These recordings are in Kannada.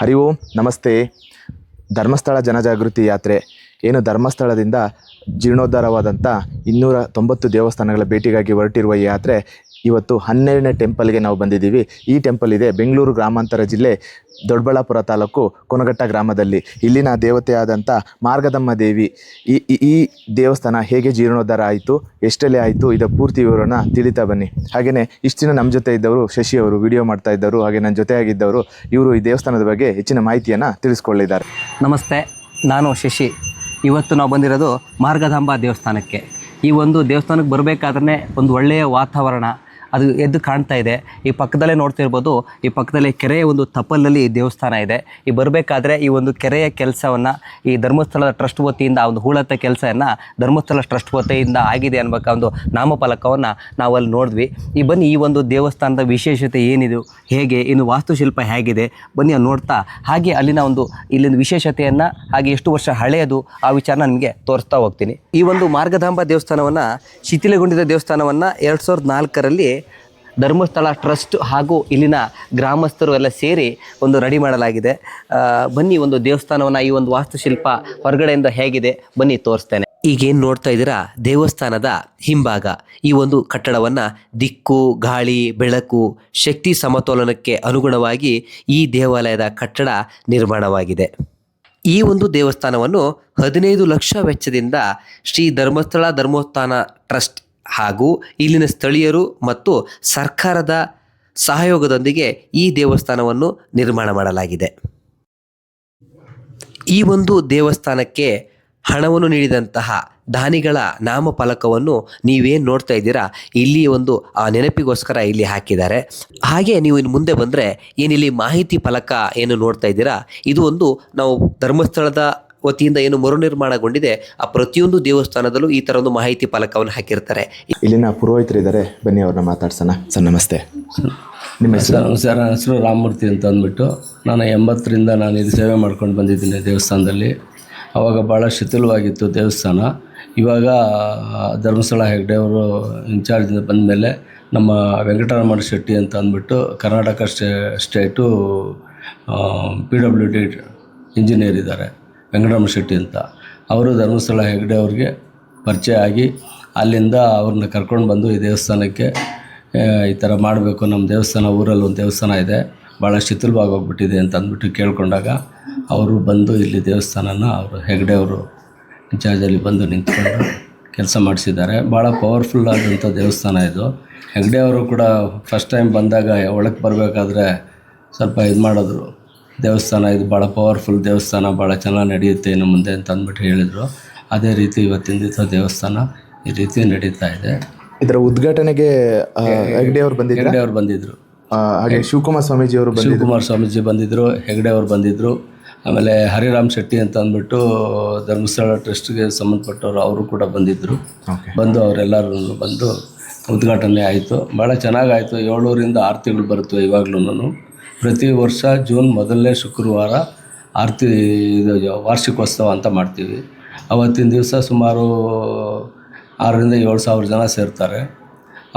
ಹರಿ ಓಂ, ನಮಸ್ತೆ. ಧರ್ಮಸ್ಥಳ ಜನಜಾಗೃತಿ ಯಾತ್ರೆ. ಏನು ಧರ್ಮಸ್ಥಳದಿಂದ ಜೀರ್ಣೋದ್ಧಾರವಾದಂಥ ಇನ್ನೂರ ತೊಂಬತ್ತು ದೇವಸ್ಥಾನಗಳ ಭೇಟಿಗಾಗಿ ಹೊರಟಿರುವ ಈ ಯಾತ್ರೆ ಇವತ್ತು ಹನ್ನೆರಡನೇ ಟೆಂಪಲ್ಗೆ ನಾವು ಬಂದಿದ್ದೀವಿ. ಈ ಟೆಂಪಲ್ ಇದೆ ಬೆಂಗಳೂರು ಗ್ರಾಮಾಂತರ ಜಿಲ್ಲೆ, ದೊಡ್ಡಬಳ್ಳಾಪುರ ತಾಲೂಕು, ಕೊನಗಟ್ಟ ಗ್ರಾಮದಲ್ಲಿ. ಇಲ್ಲಿನ ದೇವತೆಯಾದಂಥ ಮಾರ್ಗದಮ್ಮ ದೇವಿ. ಈ, ಈ- ದೇವಸ್ಥಾನ ಹೇಗೆ ಜೀರ್ಣೋದ್ಧಾರ ಆಯಿತು ಎಷ್ಟೆಲ್ಲ ಆಯಿತು ಇದರ ಪೂರ್ತಿ ವಿವರನ ತಿಳಿತಾ ಬನ್ನಿ. ಹಾಗೆಯೇ ಇಷ್ಟು ದಿನ ನಮ್ಮ ಜೊತೆ ಇದ್ದವರು, ಶಶಿ ಅವರು ವಿಡಿಯೋ ಮಾಡ್ತಾ ಇದ್ದವರು, ಹಾಗೆ ನನ್ನ ಜೊತೆಯಾಗಿದ್ದವರು ಇವರು ಈ ದೇವಸ್ಥಾನದ ಬಗ್ಗೆ ಹೆಚ್ಚಿನ ಮಾಹಿತಿಯನ್ನು ತಿಳಿಸ್ಕೊಳ್ಳಿದ್ದಾರೆ ನಮಸ್ತೆ, ನಾನು ಶಶಿ. ಇವತ್ತು ನಾವು ಬಂದಿರೋದು ಮಾರ್ಗದಾಂಬ ದೇವಸ್ಥಾನಕ್ಕೆ. ಈ ಒಂದು ದೇವಸ್ಥಾನಕ್ಕೆ ಬರಬೇಕಾದ್ರೆ ಒಂದು ಒಳ್ಳೆಯ ವಾತಾವರಣ ಅದು ಎದ್ದು ಕಾಣ್ತಾ ಇದೆ. ಈ ಪಕ್ಕದಲ್ಲೇ ನೋಡ್ತಿರ್ಬೋದು ಈ ಪಕ್ಕದಲ್ಲೇ ಕೆರೆಯ ಒಂದು ತಪ್ಪಲಲ್ಲಿ ದೇವಸ್ಥಾನ ಇದೆ. ಈ ಬರಬೇಕಾದ್ರೆ ಈ ಒಂದು ಕೆರೆಯ ಕೆಲಸವನ್ನು, ಈ ಧರ್ಮಸ್ಥಳದ ಟ್ರಸ್ಟ್ ವತಿಯಿಂದ ಒಂದು ಹೂಳತ್ತ ಕೆಲಸವನ್ನು ಧರ್ಮಸ್ಥಳ ಟ್ರಸ್ಟ್ ವತಿಯಿಂದ ಆಗಿದೆ ಅನ್ನಬೇಕ ಒಂದು ನಾಮಫಲಕವನ್ನು ನಾವು ಅಲ್ಲಿ ನೋಡಿದ್ವಿ. ಈ ಬನ್ನಿ, ಈ ಒಂದು ದೇವಸ್ಥಾನದ ವಿಶೇಷತೆ ಏನಿದು, ಹೇಗೆ, ಇನ್ನು ವಾಸ್ತುಶಿಲ್ಪ ಹೇಗಿದೆ, ಬನ್ನಿ ನೋಡ್ತಾ, ಹಾಗೆ ಅಲ್ಲಿನ ಒಂದು ಇಲ್ಲಿನ ವಿಶೇಷತೆಯನ್ನು, ಹಾಗೆ ಎಷ್ಟು ವರ್ಷ ಹಳೆಯದು, ಆ ವಿಚಾರ ನಿಮಗೆ ತೋರಿಸ್ತಾ ಹೋಗ್ತೀನಿ. ಈ ಒಂದು ಮಾರ್ಗಧಾಂಬ ದೇವಸ್ಥಾನವನ್ನು, ಶಿಥಿಲಗೊಂಡಿದ್ದ ದೇವಸ್ಥಾನವನ್ನು ಎರಡು ಸಾವಿರದ ನಾಲ್ಕರಲ್ಲಿ ಧರ್ಮಸ್ಥಳ ಟ್ರಸ್ಟ್ ಹಾಗೂ ಇಲ್ಲಿನ ಗ್ರಾಮಸ್ಥರು ಎಲ್ಲ ಸೇರಿ ಒಂದು ರೆಡಿ ಮಾಡಲಾಗಿದೆ. ಬನ್ನಿ ಒಂದು ದೇವಸ್ಥಾನವನ್ನು, ಈ ಒಂದು ವಾಸ್ತುಶಿಲ್ಪ ಹೊರಗಡೆಯಿಂದ ಹೇಗಿದೆ ಬನ್ನಿ ತೋರಿಸ್ತೇನೆ. ಈಗೇನು ನೋಡ್ತಾ ಇದ್ದೀರಾ? ದೇವಸ್ಥಾನದ ಹಿಂಭಾಗ. ಈ ಒಂದು ಕಟ್ಟಡವನ್ನು ದಿಕ್ಕು, ಗಾಳಿ, ಬೆಳಕು, ಶಕ್ತಿ ಸಮತೋಲನಕ್ಕೆ ಅನುಗುಣವಾಗಿ ಈ ದೇವಾಲಯದ ಕಟ್ಟಡ ನಿರ್ಮಾಣವಾಗಿದೆ. ಈ ಒಂದು ದೇವಸ್ಥಾನವನ್ನು ಹದಿನೈದು ಲಕ್ಷ ವೆಚ್ಚದಿಂದ ಶ್ರೀ ಧರ್ಮಸ್ಥಳ ಧರ್ಮೋತ್ಥಾನ ಟ್ರಸ್ಟ್ ಹಾಗೂ ಇಲ್ಲಿನ ಸ್ಥಳೀಯರು ಮತ್ತು ಸರ್ಕಾರದ ಸಹಯೋಗದೊಂದಿಗೆ ಈ ದೇವಸ್ಥಾನವನ್ನು ನಿರ್ಮಾಣ ಮಾಡಲಾಗಿದೆ. ಈ ಒಂದು ದೇವಸ್ಥಾನಕ್ಕೆ ಹಣವನ್ನು ನೀಡಿದಂತಹ ದಾನಿಗಳ ನಾಮಫಲಕವನ್ನು ನೀವೇನು ನೋಡ್ತಾ ಇದ್ದೀರಾ? ಇಲ್ಲಿ ಒಂದು, ಆ, ನೆನಪಿಗೋಸ್ಕರ ಇಲ್ಲಿ ಹಾಕಿದ್ದಾರೆ. ಹಾಗೆ ನೀವು ಇನ್ನು ಮುಂದೆ ಬಂದರೆ ಏನಿಲ್ಲಿ ಮಾಹಿತಿ ಫಲಕ ಏನು ನೋಡ್ತಾ ಇದ್ದೀರಾ? ಇದು ಒಂದು ನಾವು ಧರ್ಮಸ್ಥಳದ ವತಿಯಿಂದ ಏನು ಮರುನಿರ್ಮಾಣಗೊಂಡಿದೆ ಆ ಪ್ರತಿಯೊಂದು ದೇವಸ್ಥಾನದಲ್ಲೂ ಈ ತರ ಒಂದು ಮಾಹಿತಿ ಫಲಕವನ್ನು ಹಾಕಿರ್ತಾರೆ. ಇಲ್ಲಿನ ಪುರೋಹಿತರಿದ್ದಾರೆ. ಬನ್ನಿ ಅವ್ರನ್ನ ಮಾತಾಡ್ಸೋಣ. ಸರ್ ನಮಸ್ತೆ. ನಿಮ್ಮ ಹೆಸರು? ಸರ್ ನನ್ನ ಹೆಸರು ರಾಮಮೂರ್ತಿ ಅಂತ ಅಂದ್ಬಿಟ್ಟು ನಾನು ಎಂಬತ್ತರಿಂದ ನಾನು ಇದು ಸೇವೆ ಮಾಡ್ಕೊಂಡು ಬಂದಿದ್ದೀನಿ ದೇವಸ್ಥಾನದಲ್ಲಿ. ಆವಾಗ ಭಾಳ ಶಿಥಿಲವಾಗಿತ್ತು ದೇವಸ್ಥಾನ. ಇವಾಗ ಧರ್ಮಸ್ಥಳ ಹೆಗ್ಡೆ ಅವರು ಇನ್ಚಾರ್ಜಿಂದ ಬಂದಮೇಲೆ ನಮ್ಮ ವೆಂಕಟರಮಣ ಶೆಟ್ಟಿ ಅಂತ ಅಂದ್ಬಿಟ್ಟು Karnataka state state P W D engineer ಇದ್ದಾರೆ. ವೆಂಕಟರಮಣ ಶೆಟ್ಟಿ ಅಂತ. ಅವರು ಧರ್ಮಸ್ಥಳ ಹೆಗ್ಡೆ ಅವ್ರಿಗೆ ಪರಿಚಯ ಆಗಿ ಅಲ್ಲಿಂದ ಅವ್ರನ್ನ ಕರ್ಕೊಂಡು ಬಂದು ಈ ದೇವಸ್ಥಾನಕ್ಕೆ ಈ ಥರ ಮಾಡಬೇಕು. ನಮ್ಮ ದೇವಸ್ಥಾನ ಊರಲ್ಲಿ ಒಂದು ದೇವಸ್ಥಾನ ಇದೆ. ಭಾಳ ಶಿಥಿಲವಾಗಿ ಹೋಗ್ಬಿಟ್ಟಿದೆ ಅಂತ ಅಂದ್ಬಿಟ್ಟು ಕೇಳಿಕೊಂಡಾಗ ಅವರು ಬಂದು ಇಲ್ಲಿ ದೇವಸ್ಥಾನನ ಅವರು ಹೆಗ್ಡೆ ಅವರು ಇನ್ಚಾರ್ಜಲ್ಲಿ ಬಂದು ನಿಂತ್ಕೊಂಡು ಕೆಲಸ ಮಾಡಿಸಿದ್ದಾರೆ. ಭಾಳ ಪವರ್ಫುಲ್ ಆದಂಥ ದೇವಸ್ಥಾನ ಇದು. ಹೆಗ್ಡೆ ಅವರು ಕೂಡ ಫಸ್ಟ್ ಟೈಮ್ ಬಂದಾಗ ಒಳಗೆ ಬರಬೇಕಾದ್ರೆ ಸ್ವಲ್ಪ ಇದು ಮಾಡಿದ್ರು ದೇವಸ್ಥಾನ ಇದು ಭಾಳ ಪವರ್ಫುಲ್ ದೇವಸ್ಥಾನ ಭಾಳ ಚೆನ್ನಾಗಿ ನಡೆಯುತ್ತೆ ಇನ್ನು ಮುಂದೆ ಅಂತ ಅಂದ್ಬಿಟ್ಟು ಹೇಳಿದರು. ಅದೇ ರೀತಿ ಇವತ್ತಿನ ದಿವಸ ದೇವಸ್ಥಾನ ಈ ರೀತಿ ನಡೀತಾ ಇದೆ. ಇದರ ಉದ್ಘಾಟನೆಗೆ ಹೆಗ್ಡೆ ಅವರು ಬಂದಿದ್ರು? ಹೆಗ್ಡೆ ಅವರು ಬಂದಿದ್ದರು ಹಾಗೆ ಶಿವಕುಮಾರ್ ಸ್ವಾಮೀಜಿ ಅವರು ಬಂದಿದ್ರು. ಶಿವಕುಮಾರ್ ಸ್ವಾಮೀಜಿ ಬಂದಿದ್ದರು ಹೆಗ್ಡೆ ಅವರು ಬಂದಿದ್ದರು ಆಮೇಲೆ ಹರಿರಾಮ್ ಶೆಟ್ಟಿ ಅಂತ ಅಂದ್ಬಿಟ್ಟು ಧರ್ಮಸ್ಥಳ ಟ್ರಸ್ಟ್ಗೆ ಸಂಬಂಧಪಟ್ಟವರು ಅವರು ಕೂಡ ಬಂದಿದ್ದರು ಬಂದು ಅವರೆಲ್ಲರೂ ಬಂದು ಉದ್ಘಾಟನೆ ಆಯಿತು. ಭಾಳ ಚೆನ್ನಾಗಾಯಿತು. ಏಳೂರಿಂದ ಆರು ತಿಂಗಳು ಬರುತ್ತೆ ಇವಾಗ್ಲೂ ಪ್ರತಿ ವರ್ಷ ಜೂನ್ ಮೊದಲನೇ ಶುಕ್ರವಾರ ಆರತಿ ಇದು ವಾರ್ಷಿಕೋತ್ಸವ ಅಂತ ಮಾಡ್ತೀವಿ. ಅವತ್ತಿನ ದಿವಸ ಸುಮಾರು ಆರರಿಂದ ಏಳು ಸಾವಿರ ಜನ ಸೇರ್ತಾರೆ.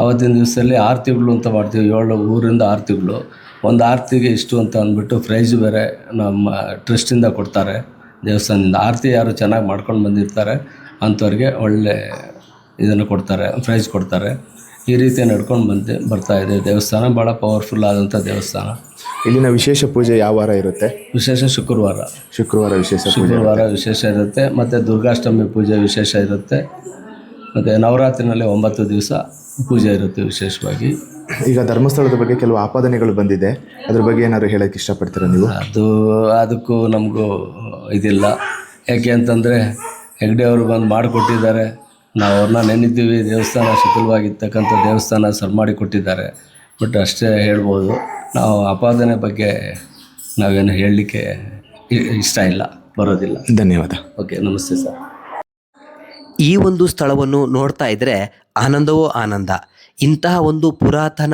ಅವತ್ತಿನ ದಿವಸದಲ್ಲಿ ಆರತಿಗಳು ಅಂತ ಮಾಡ್ತೀವಿ. ಏಳು ಊರಿಂದ ಆರತಿಗಳು ಒಂದು ಆರತಿಗೆ ಇಷ್ಟು ಅಂತ ಅಂದ್ಬಿಟ್ಟು ಫ್ರೈಜ್ ಬೇರೆ ನಮ್ಮ ಟ್ರಸ್ಟಿಂದ ಕೊಡ್ತಾರೆ ದೇವಸ್ಥಾನದಿಂದ. ಆರತಿ ಯಾರು ಚೆನ್ನಾಗಿ ಮಾಡ್ಕೊಂಡು ಬಂದಿರ್ತಾರೆ ಅಂಥವ್ರಿಗೆ ಒಳ್ಳೆ ಇದನ್ನು ಕೊಡ್ತಾರೆ ಪ್ರೈಸ್ ಕೊಡ್ತಾರೆ. ಈ ರೀತಿ ನಡ್ಕೊಂಡು ಬಂದು ಬರ್ತಾ ಇದೆ ದೇವಸ್ಥಾನ. ಭಾಳ ಪವರ್ಫುಲ್ ಆದಂಥ ದೇವಸ್ಥಾನ. ಇಲ್ಲಿನ ವಿಶೇಷ ಪೂಜೆ ಯಾವ ವಾರ ಇರುತ್ತೆ? ವಿಶೇಷ ಶುಕ್ರವಾರ. ಶುಕ್ರವಾರ ವಿಶೇಷ ಪೂಜೆ. ಶುಕ್ರವಾರ ವಿಶೇಷ ಇರುತ್ತೆ. ಮತ್ತು ದುರ್ಗಾಷ್ಟಮಿ ಪೂಜೆ ವಿಶೇಷ ಇರುತ್ತೆ. ಮತ್ತು ನವರಾತ್ರಿನಲ್ಲಿ ಒಂಬತ್ತು ದಿವಸ ಪೂಜೆ ಇರುತ್ತೆ ವಿಶೇಷವಾಗಿ. ಈಗ ಧರ್ಮಸ್ಥಳದ ಬಗ್ಗೆ ಕೆಲವು ಆಪಾದನೆಗಳು ಬಂದಿದೆ. ಅದ್ರ ಬಗ್ಗೆ ಏನಾದ್ರು ಹೇಳಕ್ಕೆ ಇಷ್ಟಪಡ್ತೀರಾ ನೀವು? ಅದು ಅದಕ್ಕೂ ನಮಗೂ ಇದಿಲ್ಲ. ಯಾಕೆ ಅಂತಂದರೆ ಹೆಗ್ಡೆ ಅವರು ಬಂದು ಮಾಡಿಕೊಟ್ಟಿದ್ದಾರೆ. ನಾವು ಅವ್ರನ್ನ ನೆನಿದ್ದೀವಿ ದೇವಸ್ಥಾನ ಶಿಥಿಲವಾಗಿರ್ತಕ್ಕಂಥ ದೇವಸ್ಥಾನ ಸರ್ ಮಾಡಿ ಕೊಟ್ಟಿದ್ದಾರೆ. ಬಟ್ ಅಷ್ಟೇ ಹೇಳ್ಬೋದು ನಾವು ಆಪಾದನೆ ಬಗ್ಗೆ ನಾವೇನು ಹೇಳಲಿಕ್ಕೆ ಇಷ್ಟ ಇಲ್ಲ ಬರೋದಿಲ್ಲ. ಧನ್ಯವಾದ. ಓಕೆ ನಮಸ್ತೆ ಸರ್. ಈ ಒಂದು ಸ್ಥಳವನ್ನು ನೋಡ್ತಾ ಇದ್ದರೆ ಆನಂದವೋ ಆನಂದ. ಇಂತಹ ಒಂದು ಪುರಾತನ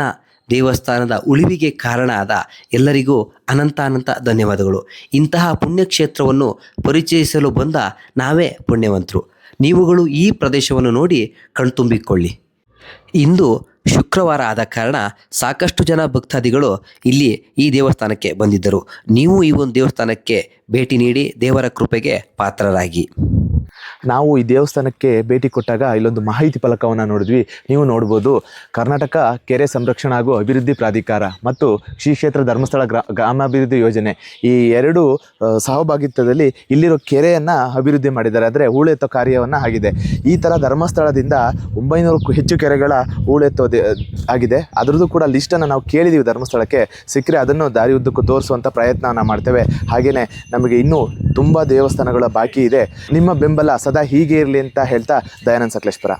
ದೇವಸ್ಥಾನದ ಉಳಿವಿಗೆ ಕಾರಣ ಆದ ಎಲ್ಲರಿಗೂ ಅನಂತ ಅನಂತ ಧನ್ಯವಾದಗಳು. ಇಂತಹ ಪುಣ್ಯಕ್ಷೇತ್ರವನ್ನು ಪರಿಚಯಿಸಲು ಬಂದ ನಾವೇ ಪುಣ್ಯವಂತರು. ನೀವುಗಳು ಈ ಪ್ರದೇಶವನ್ನು ನೋಡಿ ಕಣ್ತುಂಬಿಕೊಳ್ಳಿ. ಇಂದು ಶುಕ್ರವಾರ ಆದ ಕಾರಣ ಸಾಕಷ್ಟು ಜನ ಭಕ್ತಾದಿಗಳು ಇಲ್ಲಿ ಈ ದೇವಸ್ಥಾನಕ್ಕೆ ಬಂದಿದ್ದರು. ನೀವು ಈ ಒಂದು ದೇವಸ್ಥಾನಕ್ಕೆ ಭೇಟಿ ನೀಡಿ ದೇವರ ಕೃಪೆಗೆ ಪಾತ್ರರಾಗಿ. ನಾವು ಈ ದೇವಸ್ಥಾನಕ್ಕೆ ಭೇಟಿ ಕೊಟ್ಟಾಗ ಇಲ್ಲೊಂದು ಮಾಹಿತಿ ಫಲಕವನ್ನು ನೋಡಿದ್ವಿ. ನೀವು ನೋಡ್ಬೋದು. ಕರ್ನಾಟಕ ಕೆರೆ ಸಂರಕ್ಷಣಾ ಹಾಗೂ ಅಭಿವೃದ್ಧಿ ಪ್ರಾಧಿಕಾರ ಮತ್ತು ಶ್ರೀ ಕ್ಷೇತ್ರ ಧರ್ಮಸ್ಥಳ ಗ್ರಾ, ಗ್ರಾಮಾಭಿವೃದ್ಧಿ ಯೋಜನೆ. ಈ ಎರಡು ಸಹಭಾಗಿತ್ವದಲ್ಲಿ ಇಲ್ಲಿರೋ ಕೆರೆಯನ್ನು ಅಭಿವೃದ್ಧಿ ಮಾಡಿದ್ದಾರೆ. ಅಂದರೆ ಹೂಳೆತ್ತೋ ಕಾರ್ಯವನ್ನು ಆಗಿದೆ. ಈ ಥರ ಧರ್ಮಸ್ಥಳದಿಂದ ಒಂಬೈನೂರಕ್ಕೂ ಹೆಚ್ಚು ಕೆರೆಗಳ ಹೂಳೆತ್ತೋ ಆಗಿದೆ. ಅದರದ್ದು ಕೂಡ ಲಿಸ್ಟನ್ನು ನಾವು ಕೇಳಿದ್ದೀವಿ ಧರ್ಮಸ್ಥಳಕ್ಕೆ. ಸಿಕ್ಕರೆ ಅದನ್ನು ದಾರಿ ಉದ್ದಕ್ಕೂ ತೋರಿಸುವಂಥ ಪ್ರಯತ್ನವನ್ನು ಮಾಡ್ತೇವೆ. ಹಾಗೆಯೇ ನಮಗೆ ಇನ್ನೂ ತುಂಬ ದೇವಸ್ಥಾನಗಳ ಬಾಕಿ ಇದೆ. ನಿಮ್ಮ ಬೆಂಬಲ ಸದಾ ಹೀಗೆ ಇರಲಿ ಅಂತ ಹೇಳ್ತಾ ದಯಾನಂದ್ ಸಕಲೇಶ್ಪುರ